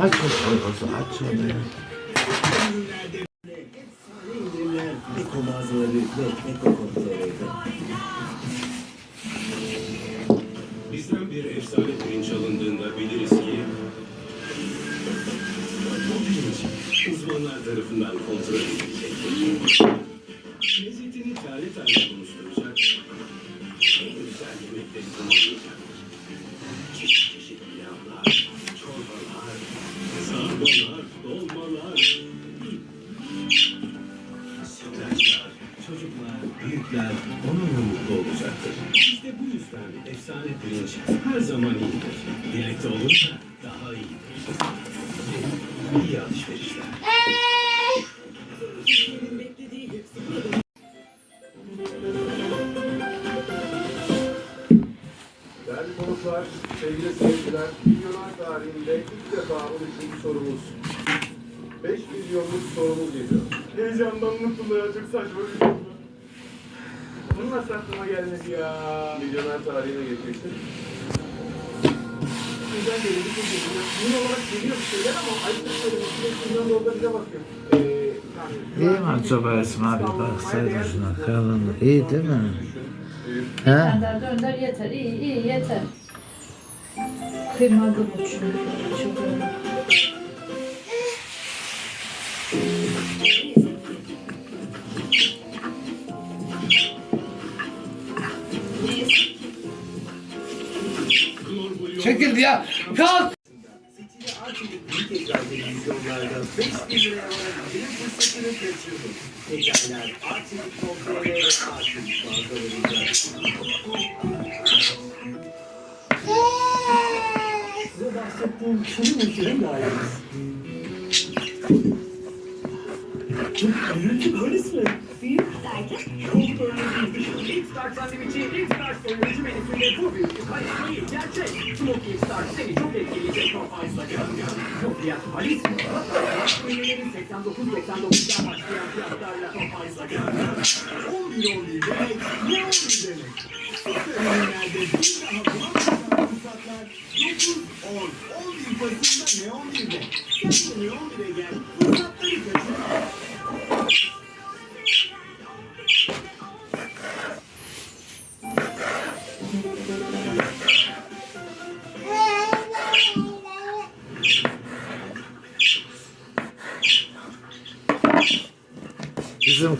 Aç o aç onu ya. Eko mağazaları ve Eko kontrolörü. Bizden bir efsane pirinç alındığında biliriz ki bu pirinç uzmanlar tarafından kontrol edilecek. Bu yüzden efsane pirinç her zaman iyidir. Birlikte olunca daha iyidir. İyi alışverişler. Değerli sevgili seyirciler, milyoner tarihinde ilk defa 13. sorumuz. 5 milyonluk sorumuz geliyor. Heyecandan mutluluğa çok saçma bir şey Bunun nasıl aklıma gelmedi ya? Milyoner tarihine geçeceksin. Güzel geliyor, çok geliyor. Yine olarak geliyor bir şeyler ama ayıp söylemek. 5 milyon da orada bize bakıyor. Ee, yani, İyi mi acaba Esma bir baksaydın şuna kalın. İyi değil mi? He? Önder dönder yeter. İyi iyi yeter. Kıymalı bu çünkü. Çok önemli. Şunun ülkeden dairemiz. Çok. Smoky Start seni çok etkileyecek Popeyes'la görünüyor. Bu fiyat halis mi? Menülerin 89.99'dan başlayan fiyatlarla Popeyes'la görünüyor. 11 11 demek ne 11 demek? Ürünlerde bir daha bulamayacağın fırsatlar 9 10 11 Kasım'da ne 11'de? Sen de ne 11'e gel,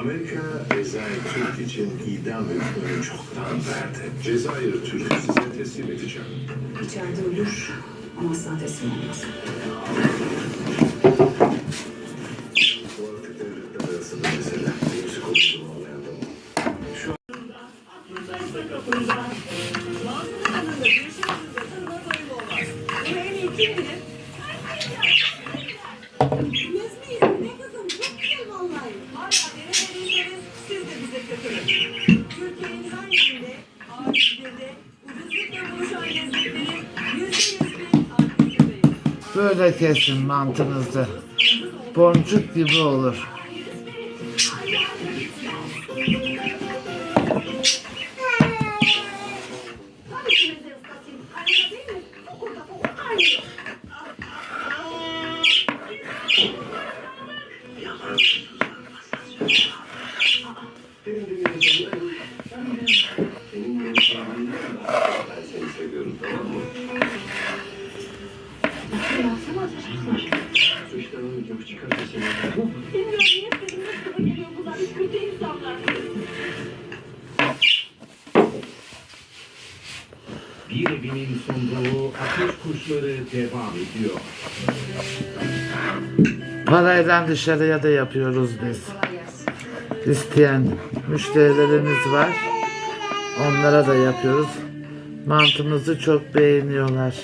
Amerika Cezayir Türk için idam hükmünü çoktan verdi. Cezayir Türk'ü size teslim edeceğim. İçeride ölür ama asla teslim olmaz. Böyle kesin mantınızı. Boncuk gibi olur. Bilmiyorum niye. Bir evinin sunduğu ateş kuşları devam ediyor. Parayla dışarıya da yapıyoruz biz. İsteyen müşterilerimiz var. Onlara da yapıyoruz. Mantımızı çok beğeniyorlar.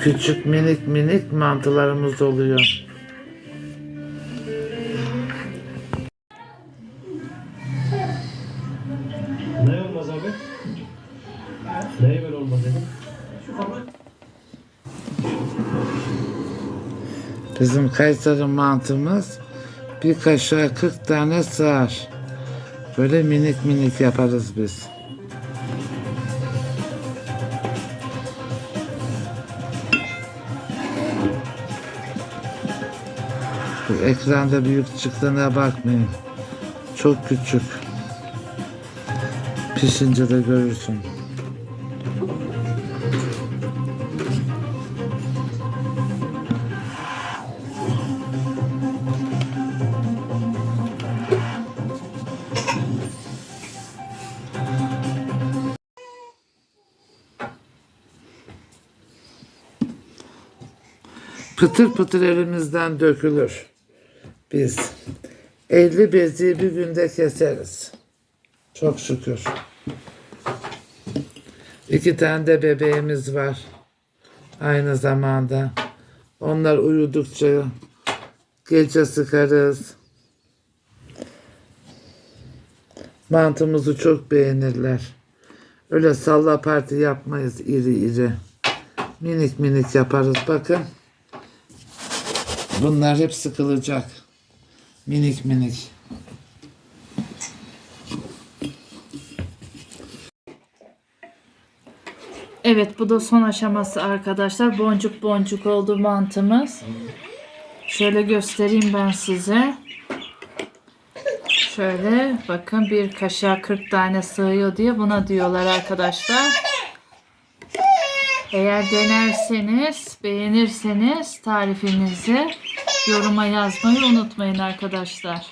Küçük minik minik mantılarımız oluyor. Bizim Kayseri mantımız bir kaşığa 40 tane sığar. Böyle minik minik yaparız biz. Bu ekranda büyük çıktığına bakmayın. Çok küçük. Pişince de görürsün. Pıtır pıtır elimizden dökülür. Biz 50 beziyi bir günde keseriz. Çok şükür. İki tane de bebeğimiz var. Aynı zamanda. Onlar uyudukça gece sıkarız. Mantımızı çok beğenirler. Öyle salla parti yapmayız iri iri. Minik minik yaparız bakın. Bunlar hep sıkılacak. Minik minik. Evet bu da son aşaması arkadaşlar. Boncuk boncuk oldu mantımız. Şöyle göstereyim ben size. Şöyle bakın bir kaşığa 40 tane sığıyor diye buna diyorlar arkadaşlar. Eğer denerseniz, beğenirseniz tarifinizi yoruma yazmayı unutmayın arkadaşlar.